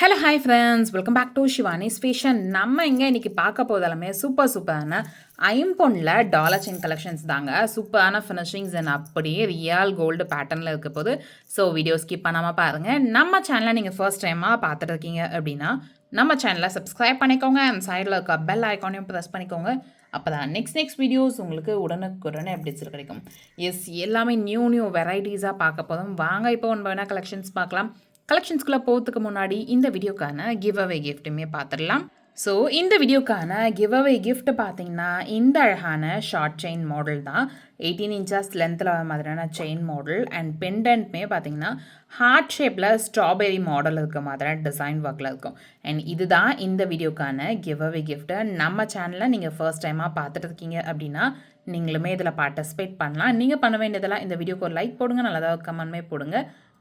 Hello hi friends welcome back to Shivani's fashion நம்ம இங்கே இன்றைக்கி பார்க்க போதெல்லாமே சூப்பர் சூப்பரான ஐம்பொன்னில் டாலர் செயின் கலெக்ஷன்ஸ் தாங்க. சூப்பரான ஃபினிஷிங்ஸ் அண்ட் அப்படியே ரியல் கோல்டு பேட்டர்னில் இருக்க போது ஸோ வீடியோ ஸ்கிப் பண்ணாமல் பாருங்கள் நம்ம சேனலை நீங்கள் ஃபர்ஸ்ட் டைமாக பார்த்துட்டு இருக்கீங்க அப்படின்னா நம்ம சேனலை சப்ஸ்கிரைப் பண்ணிக்கோங்க. அண்ட் சைடில் இருக்க பெல் ஐக்கானையும் ப்ரெஸ் பண்ணிக்கோங்க. அப்போ தான் நெக்ஸ்ட் நெக்ஸ்ட் வீடியோஸ் உங்களுக்கு உடனுக்குடனே அப்டேட்ஸ் கிடைக்கும். எஸ் எல்லாமே நியூ நியூ வெரைட்டிஸாக பார்க்க போதும் வாங்க இப்போ ஒன்று வேணால் கலெக்ஷன்ஸ் பார்க்கலாம்? கலெக்ஷன்ஸ்குள்ளே போகிறதுக்கு முன்னாடி இந்த வீடியோக்கான கிவ் அவே கிஃப்ட்டுமே பார்த்துடலாம். ஸோ இந்த வீடியோக்கான கிவ் அவே கிஃப்ட் பார்த்தீங்கன்னா இந்த அழகான ஷார்ட் செயின் மாடல் தான். எயிட்டீன் இன்ச்சஸ் லென்த்தில் வர மாதிரியான செயின் மாடல் அண்ட் பெண்டன்ட்மே பார்த்தீங்கன்னா ஹார்ட் ஷேப்பில் ஸ்ட்ராபெரி மாடல் இருக்க மாதிரியான டிசைன் ஒர்க்கில் இருக்கும். அண்ட் இதுதான் இந்த வீடியோக்கான கிவ் அவே கிஃப்ட்டு நம்ம சேனலில் நீங்கள் ஃபர்ஸ்ட் டைமாக பார்த்துட்டு இருக்கீங்க அப்படின்னா நீங்களுமே இதில் பார்ட்டிசிபேட் பண்ணலாம். நீங்கள் பண்ண வேண்டியதெல்லாம் இந்த வீடியோக்கு ஒரு லைக் போடுங்க நல்லதாக கமெண்ட்மே போடுங்க.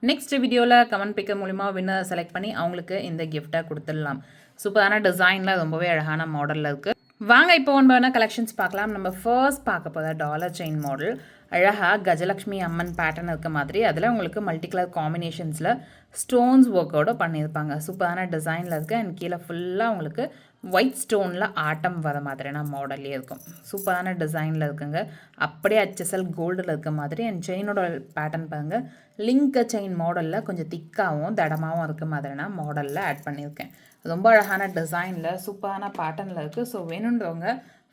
நெக்ஸ்ட் வீடியோவில் கமெண்ட் பிக்கர் மூலிமா வின்னர் செலக்ட் பண்ணி அவங்களுக்கு இந்த கிஃப்ட்டை கொடுத்துடலாம். சூப்பரான டிசைனில் ரொம்பவே அழகான மாடலில் இருக்குது வாங்க இப்போ ஒன்பான கலெக்ஷன்ஸ் பார்க்கலாம். நம்ம ஃபர்ஸ்ட் பார்க்க போகிற டாலர் செயின் மாடல் அழகாக கஜலக்ஷ்மி அம்மன் பேட்டர்ன் இருக்க மாதிரி. அதில் உங்களுக்கு மல்டி கலர் காம்பினேஷன்ஸில் ஸ்டோன்ஸ் ஒர்க்கோட பண்ணியிருப்பாங்க. சூப்பரான டிசைனில் இருக்குது அண்ட் கீழே ஃபுல்லாக உங்களுக்கு ஒயிட் ஸ்டோனில் ஆட்டம் வர மாதிரியான மாடல்லே இருக்கும். சூப்பரான டிசைனில் இருக்குங்க. அப்படியே ஹெச்எஸ்எல் கோல்டில் இருக்க மாதிரி. அண்ட் செயினோட பேட்டர்ன் பாருங்கள் லிங்க் செயின் மாடலில் கொஞ்சம் திக்காகவும் தடமாகவும் இருக்க மாதிரியான மாடலில் ஆட் பண்ணியிருக்கேன். ரொம்ப அழகான டிசைனில் சூப்பரான பேட்டர்னில் இருக்குது ஸோ வேணுன்றவங்க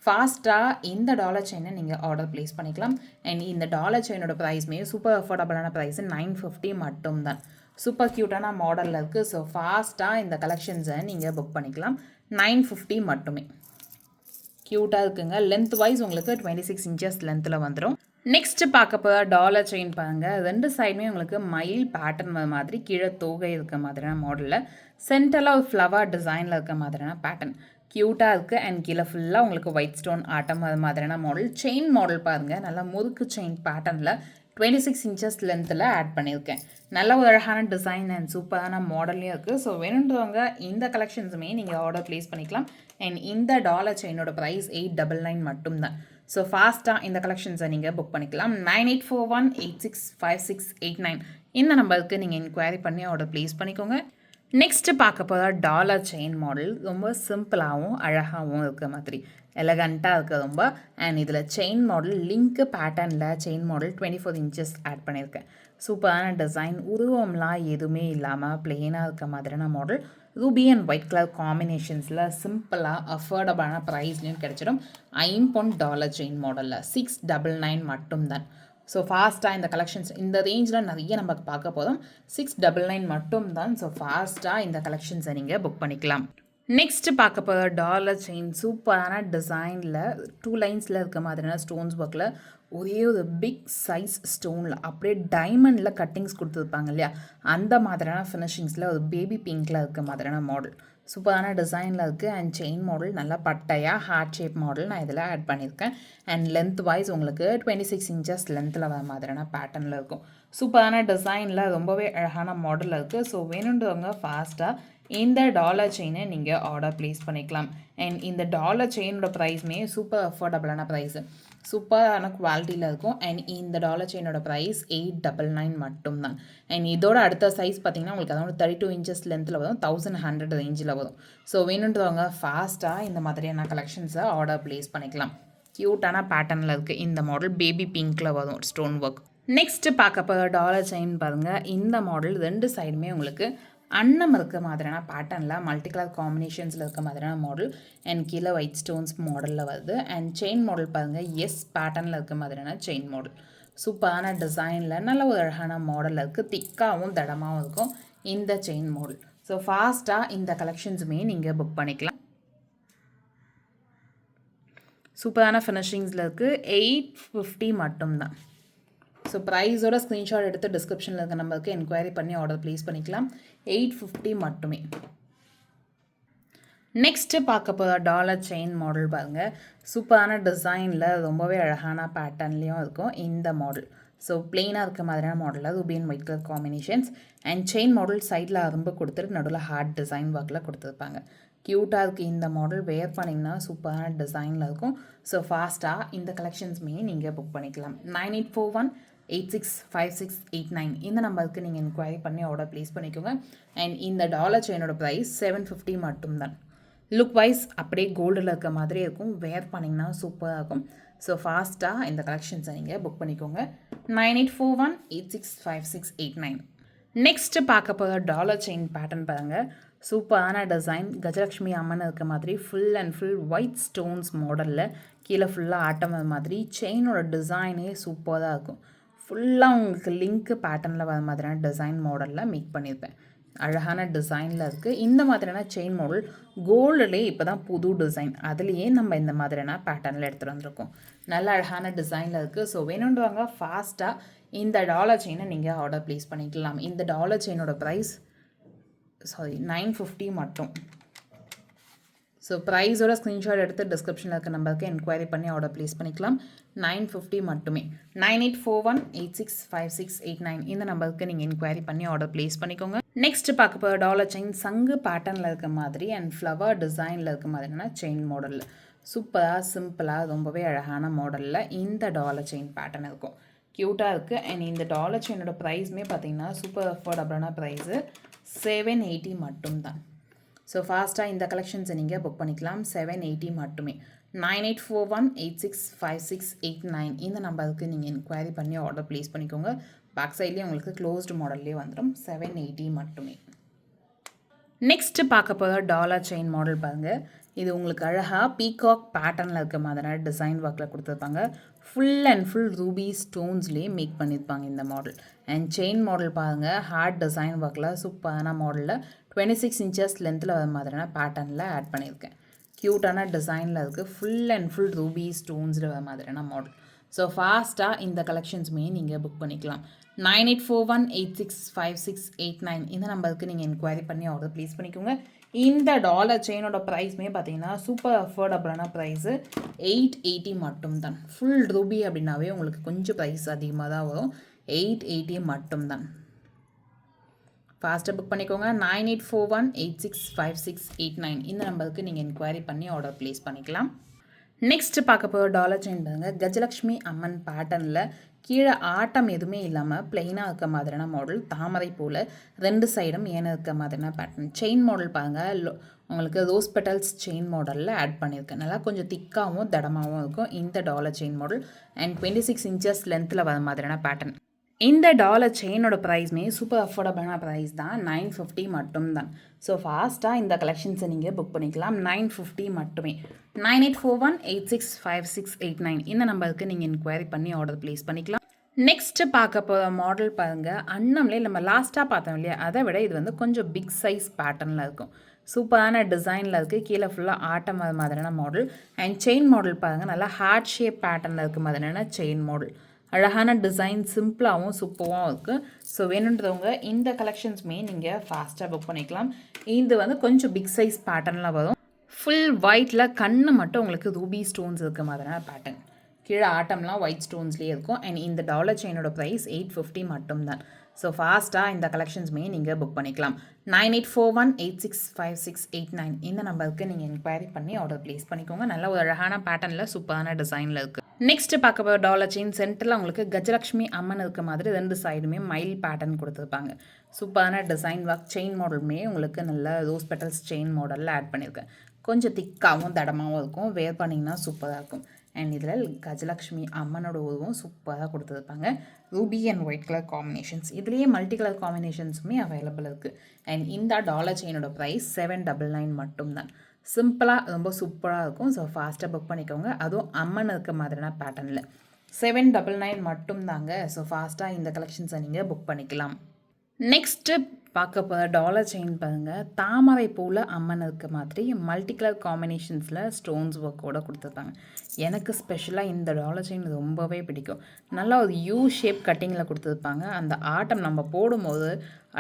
ஃபாஸ்ட்டாக இந்த டாலர் செயினை நீங்கள் ஆர்டர் ப்ளேஸ் பண்ணிக்கலாம். அண்ட் இந்த டாலர் செயினோட ப்ரைஸ்மே சூப்பர் அஃபோர்டபுளான ப்ரைஸ் நைன் ஃபிஃப்டி மட்டும்தான். சூப்பர் க்யூட்டான மாடலில் இருக்குது ஸோ ஃபாஸ்ட்டாக இந்த கலெக்ஷன்ஸை நீங்கள் புக் பண்ணிக்கலாம். நைன் ஃபிஃப்டி மட்டுமே. க்யூட்டாக இருக்குங்க. லென்த் வைஸ் உங்களுக்கு டுவெண்ட்டி சிக்ஸ் இன்ச்சஸ் லென்த்தில் வந்துடும் நெக்ஸ்ட்டு பார்க்க போதா டாலர் செயின் பாருங்கள் ரெண்டு சைடுமே உங்களுக்கு மயில் பேட்டர்ன் மாதிரி கீழே தோகை இருக்க மாதிரியான மாடலில் சென்டரில் ஒரு ஃப்ளவர் டிசைனில் இருக்க மாதிரியான பேட்டர்ன் க்யூட்டாக இருக்குது அண்ட் கீழே ஃபுல்லாக உங்களுக்கு ஒயிட் ஸ்டோன் ஆட்டம் அது மாதிரியான மாடல் செயின் மாடல் பாருங்கள் நல்லா முறுக்கு செயின் பேட்டர்னில் டுவெண்ட்டி சிக்ஸ் இன்ச்சஸ் லென்த்தில் ஆட் பண்ணியிருக்கேன். நல்ல ஒரு அழகான டிசைன் அண்ட் சூப்பரான மாடல்லையும் இருக்குது ஸோ வேணுன்றவங்க இந்த கலெக்ஷன்ஸுமே நீங்கள் ஆர்டர் ப்ளேஸ் பண்ணிக்கலாம். அண்ட் இந்த டாலர் செயினோட ப்ரைஸ் எயிட் டபுள் நைன் மட்டும்தான். ஸோ ஃபாஸ்ட்டாக இந்த கலெக்ஷன்ஸை நீங்கள் புக் பண்ணிக்கலாம். Nine eight four one eight six five six eight nine இந்த நம்பருக்கு நீங்கள் என்கொயரி பண்ணி ஆர்டர் ப்ளேஸ் பண்ணிக்கோங்க. நெக்ஸ்ட்டு பார்க்க போகிற டாலர் செயின் மாடல் ரொம்ப சிம்பிளாகவும் அழகாகவும் இருக்க மாதிரி. எலகண்ட்டாக இருக்குது ரொம்ப அண்ட் இதில் செயின் மாடல் லிங்க்கு பேட்டர்னில் chain model twenty four inches add பண்ணியிருக்கேன் சூப்பரான டிசைன் உருவம்லாம் எதுவுமே இல்லாமல் பிளெயினாக இருக்க மாதிரியான model ruby and white colour காம்பினேஷன்ஸில் சிம்பிளாக அஃபோர்டபுளான ப்ரைஸ்லையும் கிடச்சிடும். ஐம்பொன் டாலர் செயின் மாடலில் சிக்ஸ் டபுள் நைன் மட்டும்தான். ஸோ ஃபாஸ்ட்டாக இந்த கலெக்ஷன்ஸ் இந்த ரேஞ்சில் நிறைய நமக்கு பார்க்க போதும் சிக்ஸ் டபுள் நைன் மட்டும் தான் ஸோ ஃபாஸ்ட்டாக இந்த கலெக்ஷன்ஸை நீங்கள் புக் பண்ணிக்கலாம். நெக்ஸ்ட் பார்க்க போகிற டாலர் செயின் சூப்பரான டிசைனில் டூ லைன்ஸில் இருக்க மாதிரியான ஸ்டோன்ஸ் ஒர்க்கில் ஒரே ஒரு பிக் சைஸ் ஸ்டோனில் அப்படியே டைமண்டில் கட்டிங்ஸ் கொடுத்துருப்பாங்க இல்லையா? அந்த மாதிரியான ஃபினிஷிங்ஸில் ஒரு பேபி பிங்கில் இருக்க மாதிரியான மாடல் சூப்பரான டிசைனில் இருக்குது அண்ட் செயின் மாடல் நல்லா பட்டையாக ஹார்ட் ஷேப் மாடல் நான் இதில் ஆட் பண்ணியிருக்கேன். அண்ட் லென்த் வைஸ் உங்களுக்கு டுவெண்ட்டி சிக்ஸ் இன்ச்சஸ் லென்த்தில் வர மாதிரியான பேட்டர்னில் இருக்கும். சூப்பரான டிசைனில் ரொம்பவே அழகான மாடலில் இருக்குது ஸோ வேணுன்றவங்க ஃபாஸ்ட்டாக இந்த டாலர் செயினை நீங்கள் ஆர்டர் ப்ளேஸ் பண்ணிக்கலாம். அண்ட் இந்த டாலர் செயினோட ப்ரைஸ்மே சூப்பர் அஃபோர்டபுளான ப்ரைஸு சூப்பரான குவாலிட்டியில் இருக்கும். அண்ட் இந்த டாலர் செயினோட ப்ரைஸ் எயிட் டபுள் நைன் மட்டும்தான். அண்ட் இதோட அடுத்த சைஸ் பார்த்தீங்கன்னா உங்களுக்கு அதாவது தேர்ட்டி டூ இன்ச்சஸ் லென்த்தில் வரும். தௌசண்ட் ஹண்ட்ரட் ரேஞ்சில் வரும். ஸோ வேணுன்றவங்க ஃபாஸ்ட்டாக இந்த மாதிரியான கலெக்ஷன்ஸை ஆர்டர் ப்ளேஸ் பண்ணிக்கலாம். க்யூட்டான பேட்டர்னில் இருக்குது இந்த மாடல் பேபி பிங்க்கில் வரும். ஸ்டோன் ஒர்க் நெக்ஸ்ட்டு பார்க்க போகிற டாலர் செயின் பாருங்கள் இந்த மாடல் ரெண்டு சைடுமே உங்களுக்கு அன்னம் இருக்க மாதிரியான பேட்டர்னில் மல்டி கலர் காம்பினேஷன்ஸில் இருக்க மாதிரியான மாடல் அண்ட் கீழே ஒயிட் ஸ்டோன்ஸ் மாடலில் வருது. அண்ட் செயின் மாடல் பாருங்கள் எஸ் பேட்டர்னில் இருக்க மாதிரியான செயின் மாடல் சூப்பரான டிசைனில் நல்ல ஒரு அழகான மாடலில் இருக்குது திக்காகவும் தடமாகவும் இருக்கும் இந்த செயின் மாடல் ஸோ ஃபாஸ்ட்டாக இந்த கலெக்ஷன்ஸுமே நீங்கள் புக் பண்ணிக்கலாம். சூப்பரான ஃபினிஷிங்ஸில் இருக்குது எயிட் ஃபிஃப்டி மட்டும்தான். ஸோ ப்ரைஸோட ஸ்க்ரீன்ஷாட் எடுத்து டிஸ்கிரிப்ஷனில் இருக்க நம்பருக்கு என்கொயரி பண்ணி ஆர்டர் ப்ளேஸ் பண்ணிக்கலாம். எயிட் ஃபிஃப்டி மட்டுமே. நெக்ஸ்ட்டு பார்க்க போகிற டாலர் செயின் மாடல் பாருங்கள் சூப்பரான டிசைனில் ரொம்பவே அழகான பேட்டர்ன்லேயும் இருக்கும் இந்த மாடல் ஸோ பிளெயினாக இருக்க மாதிரியான மாடலில் ruby and white colour combinations and chain model சைடில் அரும்பு கொடுத்துட்டு நடுவில் ஹார்ட் டிசைன் ஒர்க்கில் கொடுத்துருப்பாங்க. க்யூட்டாக இருக்குது இந்த மாடல் வேர் பண்ணிங்கன்னா சூப்பரான டிசைனில் இருக்கும். ஸோ ஃபாஸ்ட்டாக இந்த கலெக்ஷன்ஸுமே நீங்கள் புக் பண்ணிக்கலாம். Nine eight four one eight six five six eight nine இந்த நம்பருக்கு நீங்கள் என்கொயரி பண்ணி ஆர்டர் ப்ளேஸ் பண்ணிக்கோங்க. அண்ட் இந்த டாலர் செயினோட ப்ரைஸ் செவன் ஃபிஃப்டி மட்டும்தான். லுக் வைஸ் அப்படியே கோல்டில் இருக்க மாதிரி இருக்கும். வேர் பண்ணிங்கன்னா சூப்பராக இருக்கும். ஸோ ஃபாஸ்ட்டாக இந்த கலெக்ஷன்ஸை நீங்கள் புக் பண்ணிக்கோங்க. Nine eight four one eight six five six eight nine next பார்க்க போகிற டாலர் செயின் பேட்டர்ன் பாருங்கள் சூப்பரான டிசைன் கஜலக்ஷ்மி அம்மன் இருக்கிற மாதிரி full and full white stones மாடலில் கீழே ஃபுல்லாக ஆட்டம் வர மாதிரி செயினோட டிசைனே சூப்பராக இருக்கும். ஃபுல்லாக உங்களுக்கு லிங்க் பேட்டர்னில் வர மாதிரியான டிசைன் மாடலில் மேக் பண்ணியிருப்பேன் அழகான டிசைனில் இருக்குது இந்த மாதிரியான செயின் மாடல் கோல்டுலே இப்போ தான் புது டிசைன் அதுலேயே நம்ம இந்த மாதிரியான பேட்டர்னில் எடுத்துகிட்டு வந்திருக்கோம். நல்ல அழகான டிசைனில் இருக்குது ஸோ வேணுன்றவங்க ஃபாஸ்ட்டாக இந்த டாலர் செயினை நீங்கள் ஆர்டர் ப்ளேஸ் பண்ணிக்கலாம். இந்த டாலர் செயினோட ப்ரைஸ் சாரி நைன் ஃபிஃப்டி மட்டும். ஸோ ப்ரைஸோட ஸ்க்ரீன்ஷாட் எடுத்து டிஸ்கிரிப்ஷனில் இருக்க நம்பருக்கு என்கொயரி பண்ணி ஆர்டர் ப்ளேஸ் பண்ணிக்கலாம். நைன் ஃபிஃப்டி மட்டுமே. Nine eight four one eight six five six eight nine இந்த நம்பருக்கு நீங்கள் என்கொயரி பண்ணி ஆர்டர் ப்ளேஸ் பண்ணிக்கோங்க. நெக்ஸ்ட் பார்க்க போகிற டாலர் செயின் சங்கு பேட்டர்னில் இருக்க மாதிரி அண்ட் ஃப்ளவர் டிசைனில் இருக்க மாதிரினா செயின் மாடலில் சூப்பராக சிம்பிளாக ரொம்பவே அழகான மாடலில் இந்த டாலர் செயின் பேட்டர்ன் இருக்கும். க்யூட்டாக இருக்குது அண்ட் இந்த டாலர் செயினோட ப்ரைஸுமே பார்த்தீங்கன்னா சூப்பர் அஃபோர்டபுளான ப்ரைஸு செவன் எயிட்டி மட்டும்தான். ஸோ ஃபாஸ்ட்டாக இந்த கலெக்ஷன்ஸை நீங்கள் புக் பண்ணிக்கலாம். செவன் எயிட்டி மட்டுமே. Nine eight four one eight six five six eight nine இந்த நம்பருக்கு நீங்கள் என்கொயரி பண்ணி ஆர்டர் ப்ளேஸ் பண்ணிக்கோங்க. பேக் சைட்லேயே உங்களுக்கு க்ளோஸ்டு மாடல்லே வந்துடும் செவன் எயிட்டி மட்டுமே. நெக்ஸ்ட்டு பார்க்க போகிற டாலர் செயின் மாடல் பாருங்கள் இது உங்களுக்கு அழகாக பீகாக் பேட்டர்னில் இருக்க மாதிரியான டிசைன் ஒர்க்கில் கொடுத்துருப்பாங்க. ஃபுல் அண்ட் ஃபுல் ரூபி ஸ்டோன்ஸ்லேயே மேக் பண்ணியிருப்பாங்க இந்த மாடல் அண்ட் செயின் மாடல் பாருங்கள் ஹார்ட் டிசைன் ஒர்க்கில் சூப்பரான மாடலில் டுவெண்ட்டி சிக்ஸ் இன்ச்சஸ் லென்த்தில் வர மாதிரியான பேட்டர்னில் ஆட் பண்ணியிருக்கேன் க்யூட்டான டிசைனில் இருக்குது ஃபுல் அண்ட் ஃபுல் ரூபி ஸ்டோன்ஸில் வர மாதிரியான மாடல் ஸோ ஃபாஸ்ட்டாக இந்த கலெக்ஷன்ஸுமே நீங்கள் புக் பண்ணிக்கலாம். Nine eight four one eight six five six eight nine இந்த நம்பருக்கு நீங்கள் என்கொயரி பண்ணி ஆர்டர் ப்ளேஸ் பண்ணிக்கோங்க. இந்த டாலர் செயினோட ப்ரைஸ்மே பார்த்தீங்கன்னா சூப்பர் அஃபோர்டபுளான ப்ரைஸு எயிட் எயிட்டி மட்டும்தான். ஃபுல் ரூபி அப்படின்னாவே உங்களுக்கு கொஞ்சம் ப்ரைஸ் அதிகமாக தான் வரும். எயிட் எயிட்டி மட்டும்தான். ஃபாஸ்ட்டாக புக் பண்ணிக்கோங்க. Nine eight four one eight six five six eight nine இந்த நம்பருக்கு நீங்கள் என்கொயரி பண்ணி ஆர்டர் ப்ளேஸ் பண்ணிக்கலாம். நெக்ஸ்ட் பார்க்க போகிற டாலர் செயின் பாருங்க. கஜலக்ஷ்மி அம்மன் பேட்டர்னில் கீழே ஆட்டம் எதுவுமே இல்லாமல் பிளெயினாக இருக்க மாதிரியான மாடல் தாமரை போல் ரெண்டு சைடும் ஏன இருக்க மாதிரியான பேட்டர்ன் செயின் மாடல் பாருங்கள் உங்களுக்கு ரோஸ் பெட்டல்ஸ் செயின் மாடலில் ஆட் பண்ணியிருக்கேன். நல்லா கொஞ்சம் திக்காகவும் தடமாகவும் இருக்கும். இந்த dollar chain model and twenty six inches லென்த்தில் வர மாதிரியான பேட்டர்ன் இந்த டாலர் செயினோட ப்ரைஸ்மே சூப்பர் அஃபோர்டபுளான ப்ரைஸ் தான். நைன் ஃபிஃப்டி மட்டும்தான். ஸோ ஃபாஸ்ட்டாக இந்த கலெக்ஷன்ஸை நீங்கள் புக் பண்ணிக்கலாம். நைன் ஃபிஃப்டி மட்டுமே. Nine eight four one eight six five six eight nine இந்த நம்பருக்கு நீங்கள் என்கொயரி பண்ணி ஆர்டர் ப்ளேஸ் பண்ணிக்கலாம். நெக்ஸ்ட்டு பார்க்க போகிற மாடல் பாருங்கள் அன்னம்லே நம்ம லாஸ்ட்டாக பார்த்தோம் இல்லையா? அதை விட இது வந்து கொஞ்சம் பிக் சைஸ் பேட்டர்னில் இருக்கும். சூப்பரான டிசைனில் இருக்குது கீழே ஃபுல்லாக ஆட்டம் அது மாதிரியான மாடல் அண்ட் செயின் மாடல் பாருங்கள் நல்லா ஹார்ட் ஷேப் பேட்டர்னில் இருக்க மாதிரியான செயின் மாடல் அழகான டிசைன் சிம்பிளாகவும் சூப்பராகவும் இருக்குது ஸோ வேணுன்றவங்க இந்த கலெக்ஷன்ஸுமே நீங்கள் ஃபாஸ்ட்டாக புக் பண்ணிக்கலாம். இது வந்து கொஞ்சம் பிக் சைஸ் பேட்டர்னில் வரும். ஃபுல் ஒயிட்டில் கண்ணு மட்டும் உங்களுக்கு ரூபி ஸ்டோன்ஸ் இருக்க மாதிரியான பேட்டர்ன் கீழே ஆட்டம்லாம் ஒயிட் ஸ்டோன்ஸ்லேயே இருக்கும். அண்ட் இந்த டாலர் செயினோட ப்ரைஸ் எயிட் ஃபிஃப்டி மட்டும்தான். ஸோ ஃபாஸ்ட்டாக இந்த கலெக்ஷன்ஸுமே நீங்கள் புக் பண்ணிக்கலாம். Nine eight four one eight six five six eight nine இந்த நம்பருக்கு நீங்கள் என்கொயரி பண்ணி ஆர்டர் ப்ளேஸ் பண்ணிக்கோங்க. நல்ல ஒரு அழகான பேட்டர்னில் சூப்பரான டிசைனில் இருக்குது நெக்ஸ்ட்டு பார்க்க போகிற டாலர் செயின் சென்டரில் உங்களுக்கு கஜலக்ஷ்மி அம்மன் இருக்க மாதிரி ரெண்டு சைடுமே மைல் பேட்டர்ன் கொடுத்துருப்பாங்க. சூப்பரான டிசைன் ஒர்க் செயின் மாடலுமே உங்களுக்கு நல்ல ரோஸ் பெட்டல்ஸ் செயின் மாடலில் ஆட் பண்ணியிருக்கேன் கொஞ்சம் திக்காகவும் தடமாகவும் இருக்கும். வேர் பண்ணிங்கன்னா சூப்பராக இருக்கும். அண்ட் இதில் கஜலக்ஷ்மி அம்மனோட உருவம் சூப்பராக கொடுத்துருப்பாங்க. Ruby and white colour combinations இதுலேயே மல்டி கலர் காம்பினேஷன்ஸுமே அவைலபிள் இருக்குது அண்ட் இந்த டாலர் செயினோட ப்ரைஸ் செவன் டபுள் நைன் மட்டும்தான். சிம்பிளாக ரொம்ப சூப்பராக இருக்கும். ஸோ ஃபாஸ்ட்டாக புக் பண்ணிக்கோங்க. அதுவும் அம்மன் இருக்க மாதிரியான பேட்டர்னில் செவன் டபுள் நைன் மட்டும்தாங்க. ஸோ ஃபாஸ்ட்டாக இந்த கலெக்ஷன்ஸை நீங்கள் புக் பண்ணிக்கலாம். நெக்ஸ்ட்டு பார்க்க போகிற டாலர் செயின் பாருங்கள் தாமரை பூவில் அம்மன் இருக்க மாதிரி மல்டி கலர் காம்பினேஷன்ஸில் ஸ்டோன்ஸ் ஒர்க்கோட கொடுத்துருப்பாங்க எனக்கு ஸ்பெஷலாக இந்த டாலர் செயின் ரொம்பவே பிடிக்கும். நல்லா ஒரு யூ ஷேப் கட்டிங்கில் கொடுத்துருப்பாங்க. அந்த ஆட்டம் நம்ம போடும்போது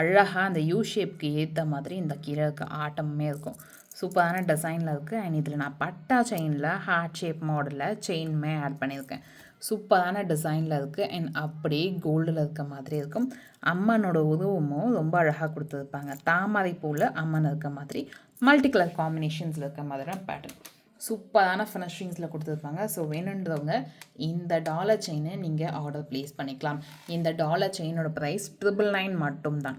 அழகாக அந்த யூ ஷேப்க்கு ஏற்ற மாதிரி இந்த கீழே இருக்க ஆட்டமுமே இருக்கும். சூப்பரான டிசைனில் இருக்குது அண்ட் இதில் நான் பட்டா செயினில் ஹார்ட் ஷேப் மாடலில் செயினுமே ஆட் பண்ணியிருக்கேன். சூப்பரான டிசைனில் இருக்குது அண்ட் அப்படியே கோல்டில் இருக்க மாதிரி இருக்கும். அம்மனோட உருவமும் ரொம்ப அழகாக கொடுத்துருப்பாங்க. தாமரை பூவில் அம்மன் இருக்க மாதிரி மல்டி கலர் காம்பினேஷன்ஸில் இருக்க மாதிரியான பேட்டர்ன் சூப்பரான ஃபினிஷிங்ஸில் கொடுத்துருப்பாங்க. ஸோ வேணுன்றவங்க இந்த டாலர் செயினை நீங்கள் ஆர்டர் ப்ளேஸ் பண்ணிக்கலாம். இந்த டாலர் செயினோட ப்ரைஸ் ட்ரிபிள் நைன் மட்டும்தான்.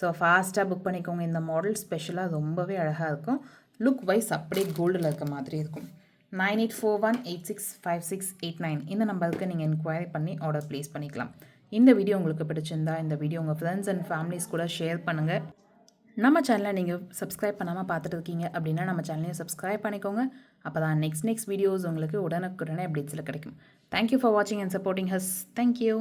ஸோ ஃபாஸ்ட்டாக புக் பண்ணிக்கோங்க. இந்த மாடல் ஸ்பெஷலாக ரொம்பவே அழகாக இருக்கும். லுக் வைஸ் அப்படியே கோல்டில் இருக்க மாதிரி இருக்கும். Nine eight four one eight six five six eight nine இந்த நம்பருக்கு நீங்கள் என்கொயரி பண்ணி ஆர்டர் ப்ளேஸ் பண்ணிக்கலாம். இந்த வீடியோ உங்களுக்கு பிடிச்சிருந்தா இந்த வீடியோ உங்கள் ஃப்ரெண்ட்ஸ் அண்ட் ஃபேமிலிஸ் கூட ஷேர் பண்ணுங்கள் நம்ம சேனலை நீங்கள் சப்ஸ்கிரைப் பண்ணாமல் பார்த்துட்டு இருக்கீங்க அப்படின்னா நம்ம சேனலையும் சப்ஸ்கிரைப் பண்ணிக்கோங்க. அப்போ தான் நெக்ஸ்ட் நெக்ஸ்ட் வீடியோஸ் உங்களுக்கு உடனுக்குடனே அப்டேட்ஸில் கிடைக்கும். தேங்க்யூ ஃபார் வாட்சிங் and supporting us thank you